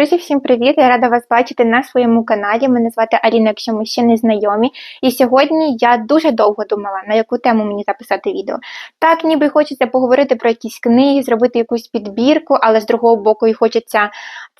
Друзі, всім привіт! Я рада вас бачити на своєму каналі. Мене звати Аліна, якщо ми ще не знайомі. І сьогодні я дуже довго думала, на яку тему мені записати відео. Так, ніби хочеться поговорити про якісь книги, зробити якусь підбірку, але з другого боку і хочеться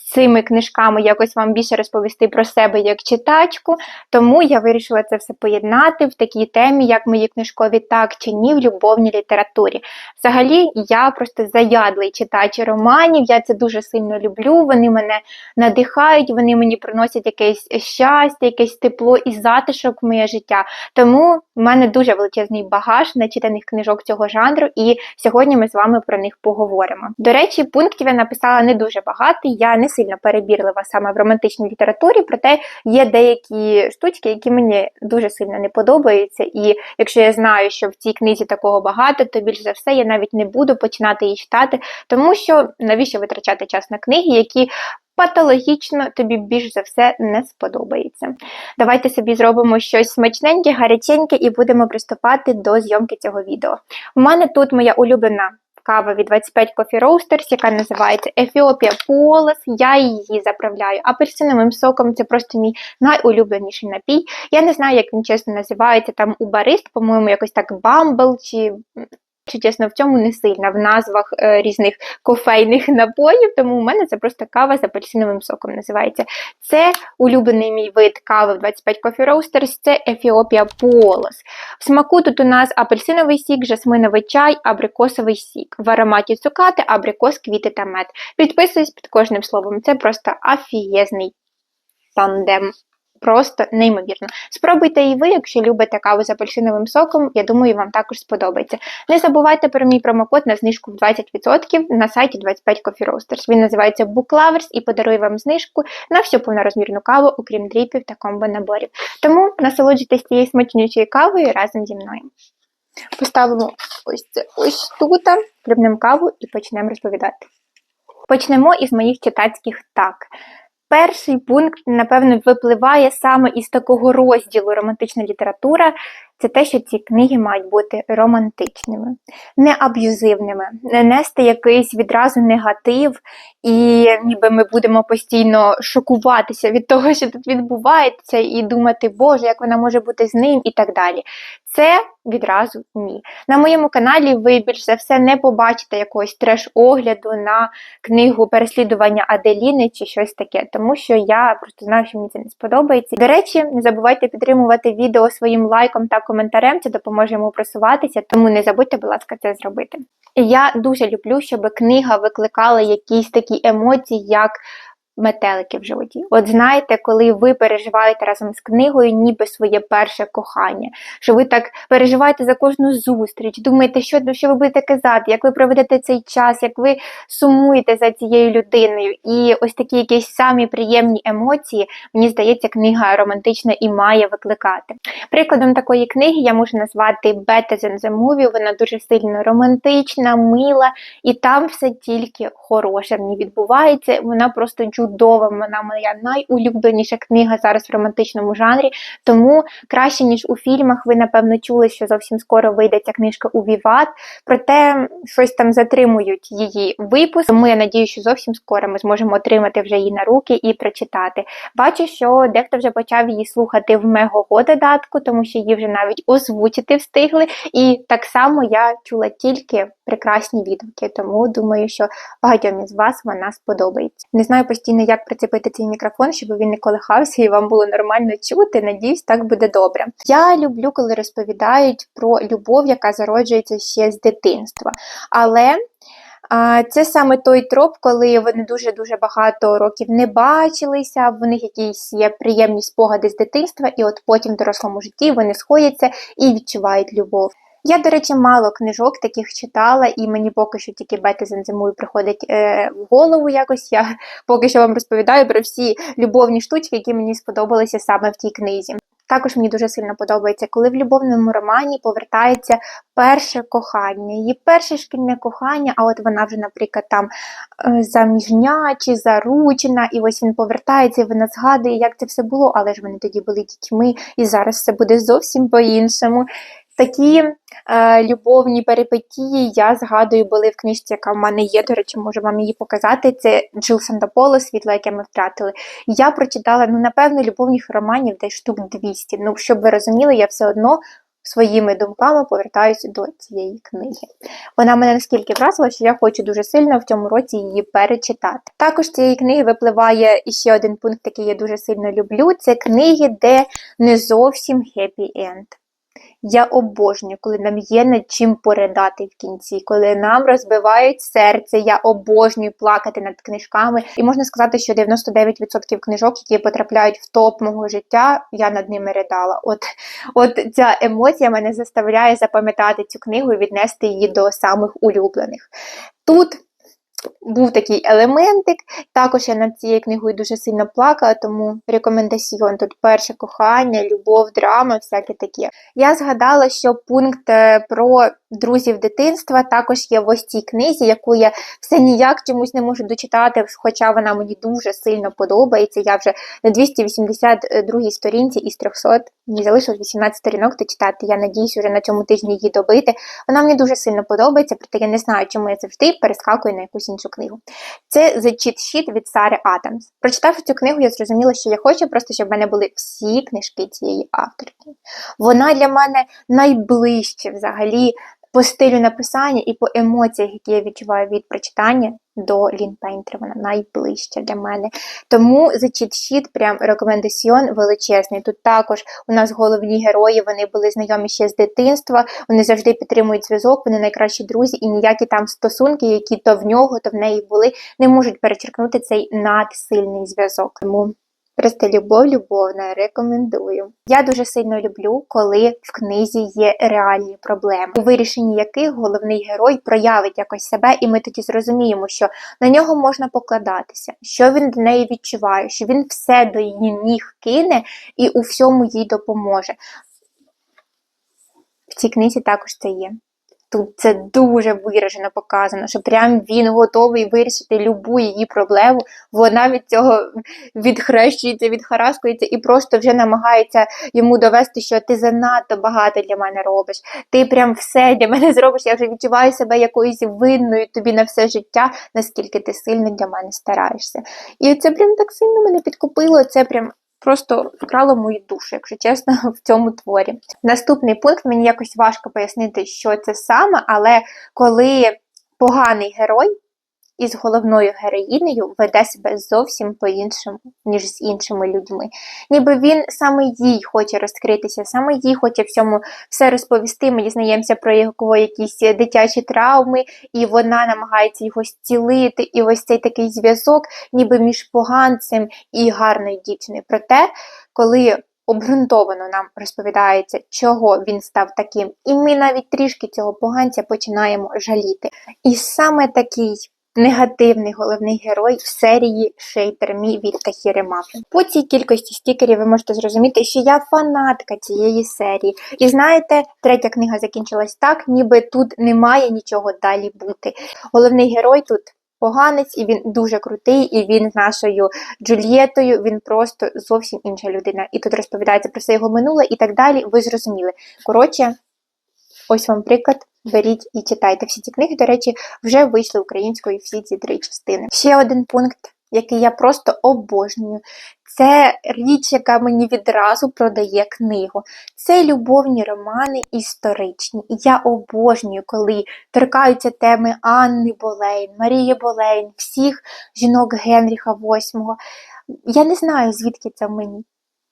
цими книжками якось вам більше розповісти про себе як читачку. Тому я вирішила це все поєднати в такій темі, як мої книжкові так чи ні в любовній літературі. Взагалі, я просто заядлий читач романів, я це дуже сильно люблю. Вони мене надихають, вони мені приносять якесь щастя, якесь тепло і затишок в моє життя. Тому в мене дуже величезний багаж начитаних книжок цього жанру, і сьогодні ми з вами про них поговоримо. До речі, пунктів я написала не дуже багато. Я не сильно перебірлива саме в романтичній літературі, проте є деякі штучки, які мені дуже сильно не подобаються. І якщо я знаю, що в цій книзі такого багато, то більш за все я навіть не буду починати її читати, тому що навіщо витрачати час на книги, які Патологічно тобі більш за все не сподобається. Давайте собі зробимо щось смачненьке, гаряченьке і будемо приступати до зйомки цього відео. У мене тут моя улюблена кава від 25 Coffee Roasters, яка називається Ефіопія Полос. Я її заправляю апельсиновим соком. Це просто мій найулюбленіший напій. Я не знаю, як він чесно називається там у барист, по-моєму, якось так Бамбл чи чи чесно, в цьому не сильна в назвах е, різних кофейних напоїв, тому у мене це просто кава з апельсиновим соком називається. Це улюблений мій вид кави в 25 Coffee Roasters, це Ефіопія Полос. В смаку тут у нас апельсиновий сік, жасминовий чай, абрикосовий сік. В ароматі цукати, абрикос, квіти та мед. Підписуюсь під кожним словом. Це просто афієзний тандем. Просто неймовірно. Спробуйте і ви, якщо любите каву з апельсиновим соком, я думаю, вам також сподобається. Не забувайте про мій промокод на знижку в 20% на сайті 25 Coffee Roasters. Він називається Book Lovers і подарує вам знижку на всю повнорозмірну каву, окрім дріпів та комбо-наборів. Тому насолоджуйтесь цією смачнючою кавою разом зі мною. Поставимо ось це ось тут, плюбнемо каву і почнемо розповідати. Почнемо із моїх читацьких так. Перший пункт, напевно, випливає саме із такого розділу романтична література. Це те, що ці книги мають бути романтичними, не аб'юзивними, не нести якийсь відразу негатив, і ніби ми будемо постійно шокуватися від того, що тут відбувається, і думати, Боже, як вона може бути з ним, і так далі. Це відразу ні. На моєму каналі ви більш за все не побачите якогось треш-огляду на книгу переслідування Аделіни чи щось таке, тому що я просто знаю, що мені це не сподобається. До речі, не забувайте підтримувати відео своїм лайком та це допоможе йому просуватися, тому не забудьте, будь ласка, це зробити. Я дуже люблю, щоб книга викликала якісь такі емоції, як метелики в животі. От знаєте, коли ви переживаєте разом з книгою, ніби своє перше кохання, що ви так переживаєте за кожну зустріч, думаєте, що що ви будете казати, як ви проведете цей час, як ви сумуєте за цією людиною. І ось такі якісь самі приємні емоції, мені здається, книга романтична і має викликати. Прикладом такої книги я можу назвати Better than the Movie, Вона дуже сильно романтична, мила, і там все тільки хороше в ній відбувається. Вона просто чудова чудова, вона моя найулюбленіша книга зараз в романтичному жанрі. Тому краще, ніж у фільмах, ви, напевно, чули, що зовсім скоро вийде ця книжка у Віват. Проте щось там затримують її випуск. Тому я надію, що зовсім скоро ми зможемо отримати вже її на руки і прочитати. Бачу, що дехто вже почав її слухати в Мегого додатку, тому що її вже навіть озвучити встигли. І так само я чула тільки прекрасні відгуки, тому думаю, що багатьом із вас вона сподобається. Не знаю постійно не як прицепити цей мікрофон, щоб він не колихався і вам було нормально чути. Надіюсь, так буде добре. Я люблю, коли розповідають про любов, яка зароджується ще з дитинства. Але. Це саме той троп, коли вони дуже-дуже багато років не бачилися, в них якісь є приємні спогади з дитинства, і от потім в дорослому житті вони сходяться і відчувають любов. Я, до речі, мало книжок таких читала, і мені поки що тільки Бети зимою приходить е, в голову якось. Я поки що вам розповідаю про всі любовні штучки, які мені сподобалися саме в тій книзі. Також мені дуже сильно подобається, коли в любовному романі повертається перше кохання, її перше шкільне кохання, а от вона вже, наприклад, там е, заміжня чи заручена, і ось він повертається, і вона згадує, як це все було, але ж вони тоді були дітьми, і зараз все буде зовсім по-іншому. Такі е, любовні перипетії я згадую, були в книжці, яка в мене є. До речі, можу вам її показати. Це Джил Сандополо, світло, яке ми втратили. Я прочитала, ну, напевно, любовних романів десь штук 200. Ну, щоб ви розуміли, я все одно своїми думками повертаюся до цієї книги. Вона мене наскільки вразила, що я хочу дуже сильно в цьому році її перечитати. Також з цієї книги випливає іще один пункт, який я дуже сильно люблю. Це книги, де не зовсім хеппі енд. Я обожнюю, коли нам є над чим передати в кінці, коли нам розбивають серце. Я обожнюю плакати над книжками. І можна сказати, що 99% книжок, які потрапляють в топ мого життя, я над ними ридала. От, от ця емоція мене заставляє запам'ятати цю книгу і віднести її до самих улюблених. Тут був такий елементик. Також я над цією книгою дуже сильно плакала, тому рекомендаціон. Тут перше кохання, любов, драма, всяке таке. Я згадала, що пункт е, про друзів дитинства також є в ось цій книзі, яку я все ніяк чомусь не можу дочитати, хоча вона мені дуже сильно подобається. Я вже на 282 сторінці із 300, мені залишилось 18 сторінок дочитати. Я надіюсь вже на цьому тижні її добити. Вона мені дуже сильно подобається, проте я не знаю, чому я завжди перескакую на якусь іншу книгу. Це The Cheat Sheet від Сари Адамс. Прочитавши цю книгу, я зрозуміла, що я хочу просто, щоб в мене були всі книжки цієї авторки. Вона для мене найближче взагалі по стилю написання і по емоціях, які я відчуваю від прочитання до Лін Пейнтер, вона найближча для мене. Тому за чіт-щіт прям рекомендаціон величезний. Тут також у нас головні герої, вони були знайомі ще з дитинства, вони завжди підтримують зв'язок, вони найкращі друзі, і ніякі там стосунки, які то в нього, то в неї були, не можуть перечеркнути цей надсильний зв'язок. Тому Просто любов любовна, рекомендую. Я дуже сильно люблю, коли в книзі є реальні проблеми, у вирішенні яких головний герой проявить якось себе, і ми тоді зрозуміємо, що на нього можна покладатися, що він до неї відчуває, що він все до її ніг кине і у всьому їй допоможе. В цій книзі також це є. Тут це дуже виражено показано, що прям він готовий вирішити любу її проблему. Вона від цього відхрещується, відхараскується і просто вже намагається йому довести, що ти занадто багато для мене робиш. Ти прям все для мене зробиш. Я вже відчуваю себе якоюсь винною тобі на все життя, наскільки ти сильно для мене стараєшся. І це прям так сильно мене підкупило. Це прям просто вкрало мою душу, якщо чесно, в цьому творі. Наступний пункт мені якось важко пояснити, що це саме, але коли поганий герой із головною героїнею веде себе зовсім по-іншому, ніж з іншими людьми. Ніби він саме їй хоче розкритися, саме їй хоче всьому все розповісти. Ми дізнаємося про його якісь дитячі травми, і вона намагається його зцілити. І ось цей такий зв'язок, ніби між поганцем і гарною дівчиною. Проте, коли Обґрунтовано нам розповідається, чого він став таким, і ми навіть трішки цього поганця починаємо жаліти. І саме такий негативний головний герой в серії Шейтер Мі від Тахіри. По цій кількості стікерів ви можете зрозуміти, що я фанатка цієї серії. І знаєте, третя книга закінчилась так, ніби тут немає нічого далі бути. Головний герой тут. Поганець, і він дуже крутий, і він з нашою Джульєтою, він просто зовсім інша людина. І тут розповідається про все його минуле і так далі. Ви зрозуміли. Коротше, ось вам приклад беріть і читайте. Всі ці книги, до речі, вже вийшли українською всі ці три частини. Ще один пункт, який я просто обожнюю. Це річ, яка мені відразу продає книгу. Це любовні романи історичні. І я обожнюю, коли торкаються теми Анни Болейн, Марії Болейн, всіх жінок Генріха VIII. Я не знаю, звідки це в мені.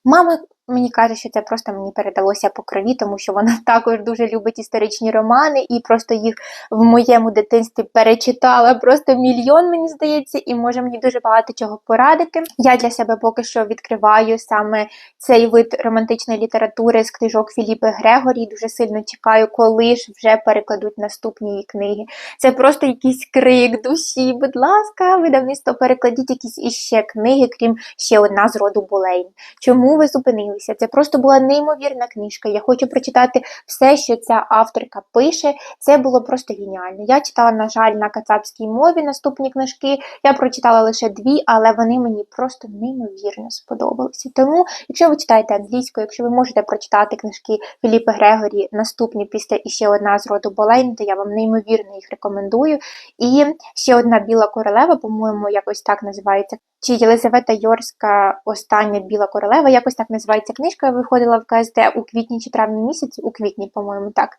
Мама Мені каже, що це просто мені передалося по крові, тому що вона також дуже любить історичні романи і просто їх в моєму дитинстві перечитала просто мільйон, мені здається, і може мені дуже багато чого порадити. Я для себе поки що відкриваю саме цей вид романтичної літератури з книжок Філіпи Грегорі. Дуже сильно чекаю, коли ж вже перекладуть наступні її книги. Це просто якийсь крик душі. Будь ласка, видавництво перекладіть якісь іще книги, крім ще одна з роду Болейн. Чому ви зупинилися? Сподобалися. Це просто була неймовірна книжка. Я хочу прочитати все, що ця авторка пише. Це було просто геніально. Я читала, на жаль, на кацапській мові наступні книжки. Я прочитала лише дві, але вони мені просто неймовірно сподобалися. Тому, якщо ви читаєте англійською, якщо ви можете прочитати книжки Філіпа Грегорі, наступні після іще одна з роду Болейн, то я вам неймовірно їх рекомендую. І ще одна біла королева, по-моєму, якось так називається. Чи Єлизавета Йорська остання біла королева, якось так називається книжка, виходила в КСД у квітні чи травні місяці, у квітні, по-моєму, так.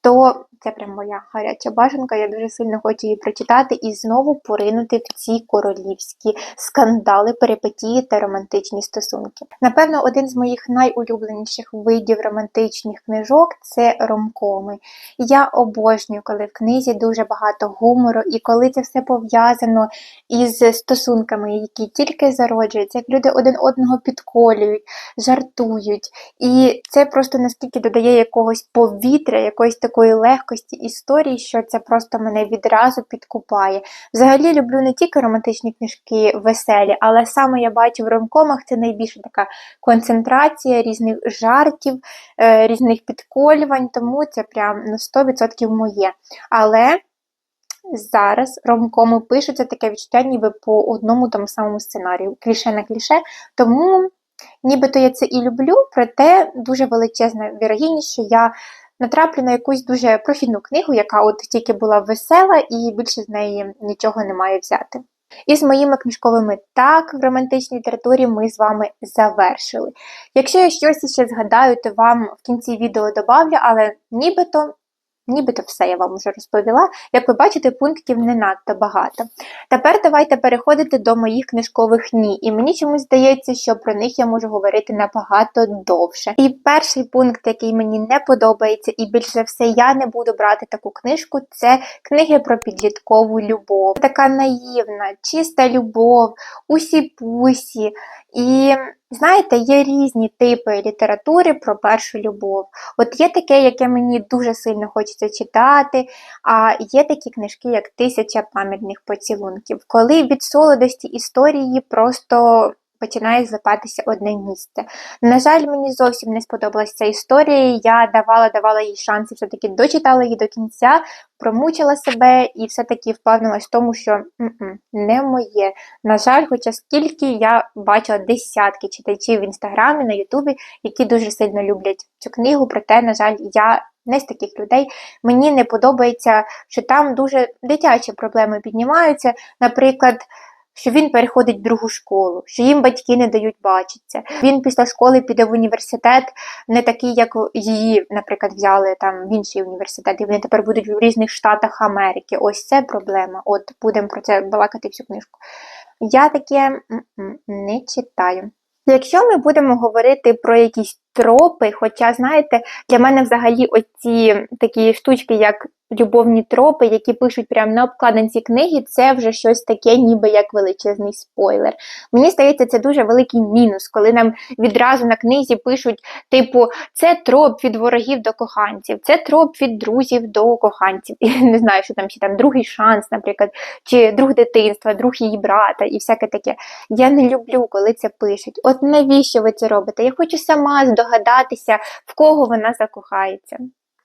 То це прям моя гаряча бажанка. Я дуже сильно хочу її прочитати і знову поринути в ці королівські скандали, перипетії та романтичні стосунки. Напевно, один з моїх найулюбленіших видів романтичних книжок це ромкоми. Я обожнюю, коли в книзі дуже багато гумору, і коли це все пов'язано із стосунками, які тільки зароджуються, як люди один одного підколюють, жартують. І це просто наскільки додає якогось повітря, якоїсь такої легкості історії, що це просто мене відразу підкупає. Взагалі люблю не тільки романтичні книжки веселі, але саме я бачу в ромкомах це найбільше така концентрація різних жартів, е, різних підколювань, тому це прям на 100% моє. Але. Зараз ромкоми пишуться таке відчуття, ніби по одному тому самому сценарію, кліше на кліше. Тому нібито я це і люблю, проте дуже величезна вірогідність, що я натраплю на якусь дуже профільну книгу, яка от тільки була весела, і більше з неї нічого не має взяти. І з моїми книжковими так в романтичній літературі ми з вами завершили. Якщо я щось ще згадаю, то вам в кінці відео добавлю, але нібито Нібито все я вам вже розповіла. Як ви бачите, пунктів не надто багато. Тепер давайте переходити до моїх книжкових ні. І мені чомусь здається, що про них я можу говорити набагато довше. І перший пункт, який мені не подобається, і більш за все я не буду брати таку книжку, це книги про підліткову любов. Така наївна, чиста любов, усі-пусі. І знаєте, є різні типи літератури про першу любов. От є таке, яке мені дуже сильно хочеться читати, а є такі книжки, як Тисяча пам'ятних поцілунків, коли від солодості історії просто починає злипатися одне місце. На жаль, мені зовсім не сподобалася ця історія. Я давала давала їй шанси, все-таки дочитала її до кінця, промучила себе і все-таки впевнилась в тому, що не моє. На жаль, хоча скільки я бачила десятки читачів в інстаграмі, на Ютубі, які дуже сильно люблять цю книгу, проте, на жаль, я. Не з таких людей. Мені не подобається, що там дуже дитячі проблеми піднімаються. Наприклад, що він переходить в другу школу, що їм батьки не дають бачитися. Він після школи піде в університет, не такий, як її, наприклад, взяли там в інший університет, і вони тепер будуть в різних штатах Америки. Ось це проблема. От будемо про це балакати всю книжку. Я таке не читаю. Якщо ми будемо говорити про якісь тропи, хоча, знаєте, для мене взагалі оці такі штучки, як любовні тропи, які пишуть прямо на обкладинці книги, це вже щось таке, ніби як величезний спойлер. Мені здається, це дуже великий мінус, коли нам відразу на книзі пишуть, типу, це троп від ворогів до коханців, це троп від друзів до коханців. І не знаю, що там чи там другий шанс, наприклад, чи друг дитинства, друг її брата і всяке таке. Я не люблю, коли це пишуть. От навіщо ви це робите? Я хочу сама здогадатися, в кого вона закохається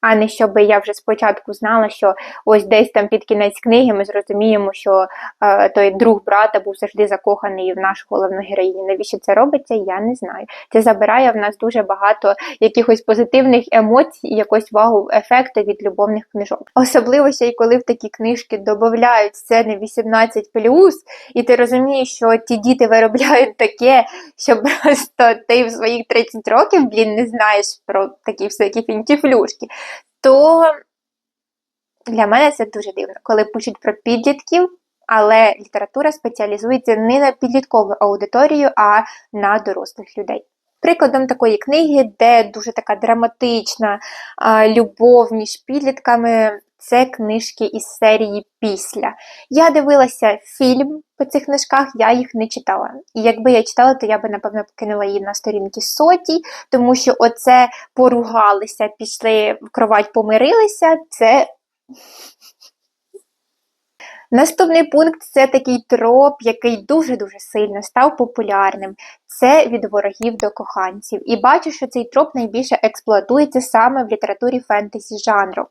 а не щоб я вже спочатку знала, що ось десь там під кінець книги ми зрозуміємо, що е, той друг брата був завжди закоханий в нашу головну героїню. Навіщо це робиться? Я не знаю. Це забирає в нас дуже багато якихось позитивних емоцій якось вагу ефекту від любовних книжок. Особливо ще й коли в такі книжки додають сцени 18+, і ти розумієш, що ті діти виробляють таке, що просто ти в своїх 30 років, блін, не знаєш про такі всякі фінтіфлюшки то для мене це дуже дивно, коли пишуть про підлітків, але література спеціалізується не на підліткову аудиторію, а на дорослих людей. Прикладом такої книги, де дуже така драматична а, любов між підлітками, це книжки із серії Після. Я дивилася фільм по цих книжках, я їх не читала. І якби я читала, то я би, напевно, покинула її на сторінки соті, тому що оце поругалися, пішли в кровать, помирилися, це Наступний пункт це такий троп, який дуже-дуже сильно став популярним. Це від ворогів до коханців. І бачу, що цей троп найбільше експлуатується саме в літературі фентезі жанру.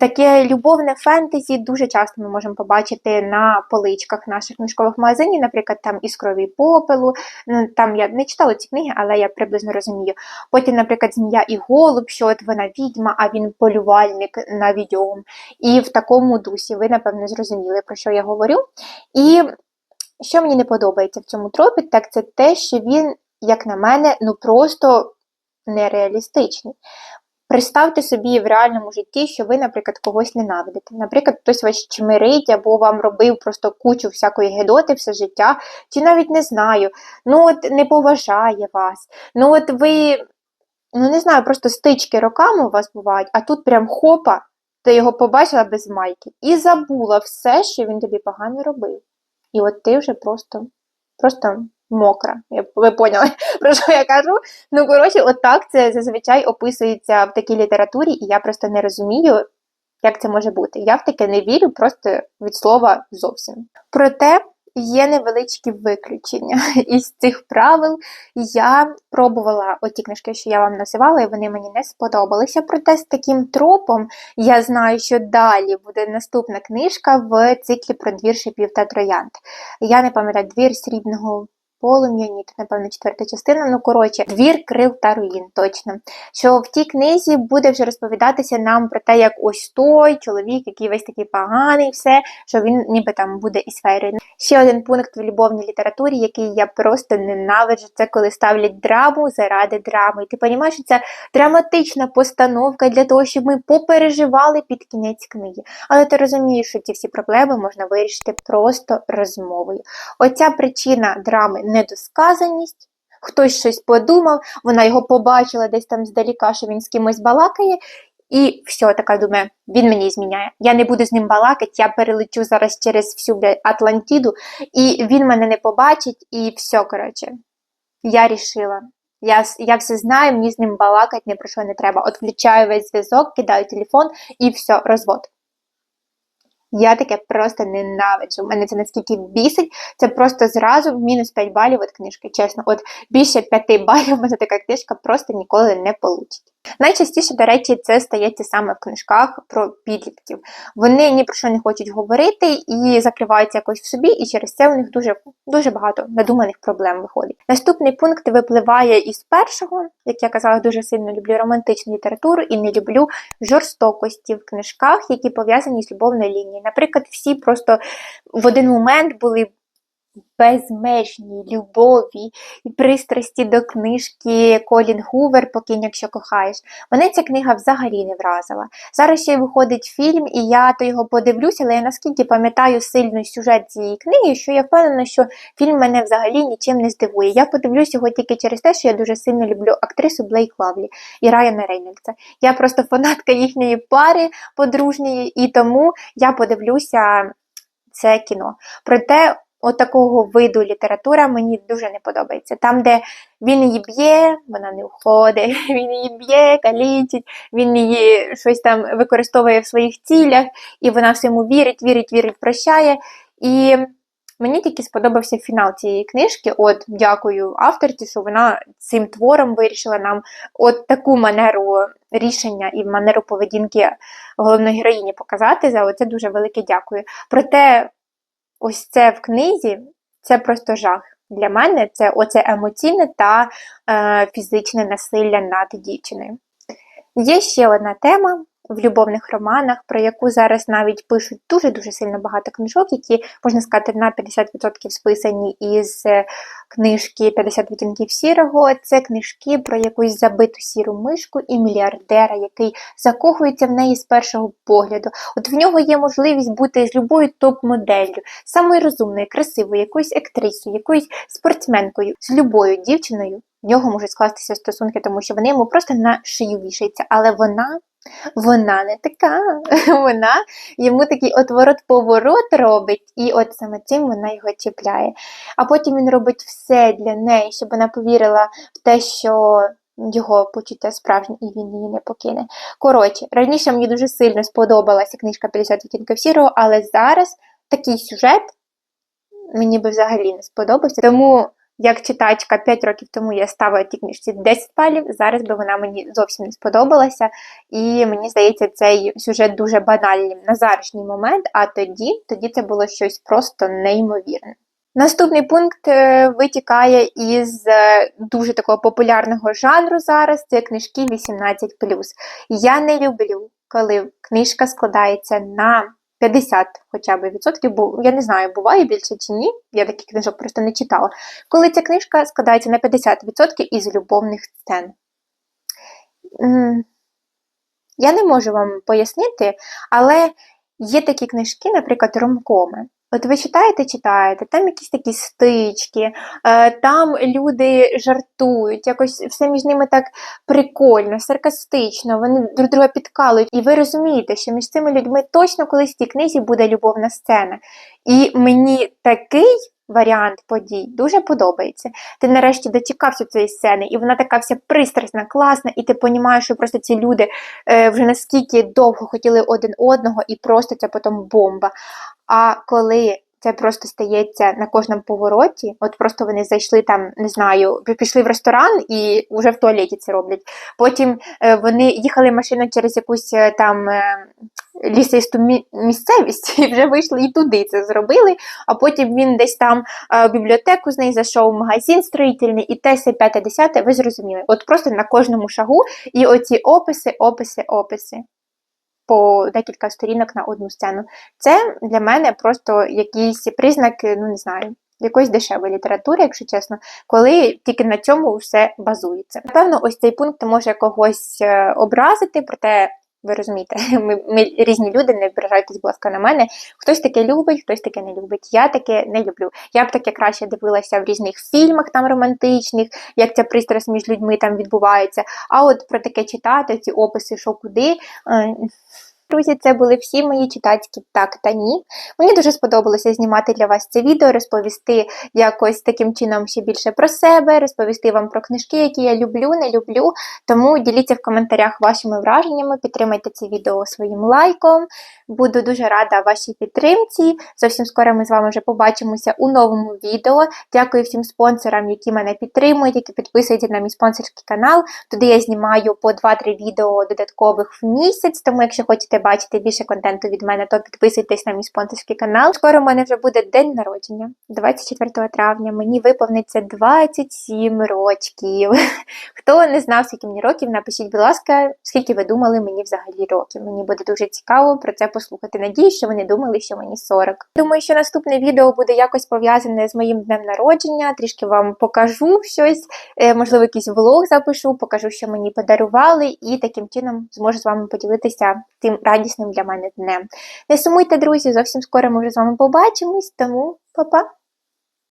Таке любовне фентезі дуже часто ми можемо побачити на поличках наших книжкових магазинів, наприклад, там із крові попелу. Ну, Там я не читала ці книги, але я приблизно розумію. Потім, наприклад, Змія і голуб, що от вона відьма, а він полювальник на відьом. І в такому дусі ви, напевно, зрозуміли, про що я говорю. І що мені не подобається в цьому тропі, так це те, що він, як на мене, ну просто нереалістичний. Представте собі в реальному житті, що ви, наприклад, когось ненавидите. Наприклад, хтось вас чмирить або вам робив просто кучу всякої гедоти все життя, чи навіть не знаю, ну от не поважає вас. Ну от ви, ну не знаю, просто стички роками у вас бувають, а тут прям хопа, ти його побачила без майки і забула все, що він тобі погано робив. І от ти вже просто, просто мокра. Ви поняли, про що я кажу? Ну, коротше, отак це зазвичай описується в такій літературі, і я просто не розумію, як це може бути. Я в таке не вірю, просто від слова зовсім. Проте. Є невеличкі виключення із цих правил. Я пробувала оті книжки, що я вам називала, і вони мені не сподобалися. Проте з таким тропом я знаю, що далі буде наступна книжка в циклі про двір шипів та троянд. Я не пам'ятаю двір срібного полум'я, ні, це, напевно, четверта частина. Ну, коротше, двір крил та руїн, точно. Що в тій книзі буде вже розповідатися нам про те, як ось той чоловік, який весь такий поганий, все, що він ніби там буде із фейрою. Ще один пункт в любовній літературі, який я просто ненавиджу, це коли ставлять драму заради драми. І ти розумієш, що це драматична постановка для того, щоб ми попереживали під кінець книги. Але ти розумієш, що ці всі проблеми можна вирішити просто розмовою. Оця причина драми недосказаність. Хтось щось подумав, вона його побачила десь там здаліка, що він з кимось балакає, і все, така думає, він мені зміняє. Я не буду з ним балакати, я перелечу зараз через всю Атлантиду, і він мене не побачить, і все, коротше. Я рішила. Я я все знаю, мені з ним балакати ні про що не треба. От включаю весь зв'язок, кидаю телефон і все, розвод. Я таке просто ненавиджу. Мене це наскільки бісить, це просто зразу мінус 5 балів від книжки. Чесно, от більше 5 балів мене така книжка просто ніколи не получить. Найчастіше, до речі, це стається саме в книжках про підлітків. Вони ні про що не хочуть говорити і закриваються якось в собі, і через це у них дуже дуже багато надуманих проблем виходить. Наступний пункт випливає із першого, як я казала, дуже сильно люблю романтичну літературу і не люблю жорстокості в книжках, які пов'язані з любовною лінією. Наприклад, всі просто в один момент були безмежній любові і пристрасті до книжки Колін Гувер Покинь, якщо кохаєш. Мене ця книга взагалі не вразила. Зараз ще й виходить фільм, і я то його подивлюся, але я наскільки пам'ятаю сильно сюжет цієї книги, що я впевнена, що фільм мене взагалі нічим не здивує. Я подивлюся його тільки через те, що я дуже сильно люблю актрису Блейк Лавлі і Райана Рейнольдса. Я просто фанатка їхньої пари подружньої, і тому я подивлюся це кіно. Проте от такого виду література мені дуже не подобається. Там, де він її б'є, вона не уходить, він її б'є, калічить, він її щось там використовує в своїх цілях, і вона всьому вірить, вірить, вірить, прощає. І мені тільки сподобався фінал цієї книжки. От, дякую авторці, що вона цим твором вирішила нам от таку манеру рішення і манеру поведінки головної героїні показати. За це дуже велике дякую. Проте ось це в книзі це просто жах. Для мене це оце емоційне та е, фізичне насилля над дівчиною. Є ще одна тема, в любовних романах, про яку зараз навіть пишуть дуже-дуже сильно багато книжок, які, можна сказати, на 50% списані із е, книжки «50 відтінків сірого. Це книжки про якусь забиту сіру мишку і мільярдера, який закохується в неї з першого погляду. От в нього є можливість бути з любою топ-моделлю, самою розумною, красивою, якоюсь актрисою, якоюсь спортсменкою, з любою дівчиною. В нього можуть скластися стосунки, тому що вони йому просто на шию вішаються. Але вона вона не така, вона йому такий отворот-поворот робить, і от саме цим вона його чіпляє. А потім він робить все для неї, щоб вона повірила в те, що його почуття справжнє, і він її не покине. Коротше, раніше мені дуже сильно сподобалася книжка «50 відтінків сірого, але зараз такий сюжет мені би взагалі не сподобався. Тому, як читачка 5 років тому я ставила тій книжці 10 балів, зараз би вона мені зовсім не сподобалася. І мені здається, цей сюжет дуже банальним на зарашній момент, а тоді, тоді це було щось просто неймовірне. Наступний пункт е, витікає із е, дуже такого популярного жанру зараз. Це книжки 18. Я не люблю, коли книжка складається на 50 хоча б відсотків, бо я не знаю, буває більше чи ні. Я таких книжок просто не читала. Коли ця книжка складається на 50% із любовних сцен. Я не можу вам пояснити, але є такі книжки, наприклад, ромкоми. От ви читаєте, читаєте, там якісь такі стички, е, там люди жартують, якось все між ними так прикольно, саркастично, вони друг друга підкалують. І ви розумієте, що між цими людьми точно колись в тій книзі буде любовна сцена. І мені такий варіант подій дуже подобається. Ти нарешті дочекався цієї сцени, і вона така вся пристрасна, класна, і ти розумієш, що просто ці люди е, вже наскільки довго хотіли один одного, і просто це потім бомба. А коли це просто стається на кожному повороті, от просто вони зайшли там, не знаю, пішли в ресторан і вже в туалеті це роблять. Потім е, вони їхали машиною через якусь е, там е, лісисту мі- місцевість і вже вийшли і туди це зробили. А потім він десь там в бібліотеку з неї зайшов в магазин строїтельний, і те все п'яте десяте, ви зрозуміли. От просто на кожному шагу і оці описи, описи, описи. По декілька сторінок на одну сцену. Це для мене просто якийсь признак, ну не знаю, якоїсь дешевої літератури, якщо чесно, коли тільки на цьому все базується. Напевно, ось цей пункт може когось е, образити, проте ви розумієте, ми, ми різні люди, не ображайтесь, будь ласка, на мене. Хтось таке любить, хтось таке не любить. Я таке не люблю. Я б таке краще дивилася в різних фільмах там романтичних, як ця пристрасть між людьми там відбувається. А от про таке читати, ці описи, що куди. Друзі, це були всі мої читацькі так та ні. Мені дуже сподобалося знімати для вас це відео, розповісти якось таким чином ще більше про себе, розповісти вам про книжки, які я люблю, не люблю. Тому діліться в коментарях вашими враженнями, підтримайте це відео своїм лайком. Буду дуже рада вашій підтримці. Зовсім скоро ми з вами вже побачимося у новому відео. Дякую всім спонсорам, які мене підтримують, які підписуються на мій спонсорський канал. Туди я знімаю по 2-3 відео додаткових в місяць. Тому, якщо хочете бачити більше контенту від мене, то підписуйтесь на мій спонсорський канал. Скоро в мене вже буде день народження, 24 травня. Мені виповниться 27 років. Хто не знав, скільки мені років, напишіть, будь ласка, скільки ви думали мені взагалі років. Мені буде дуже цікаво про це послухати. Надіюсь, що вони думали, що мені 40. Думаю, що наступне відео буде якось пов'язане з моїм днем народження. Трішки вам покажу щось, е, можливо, якийсь влог запишу, покажу, що мені подарували, і таким чином зможу з вами поділитися тим радісним для мене днем. Не сумуйте, друзі, зовсім скоро ми вже з вами побачимось, тому па-па!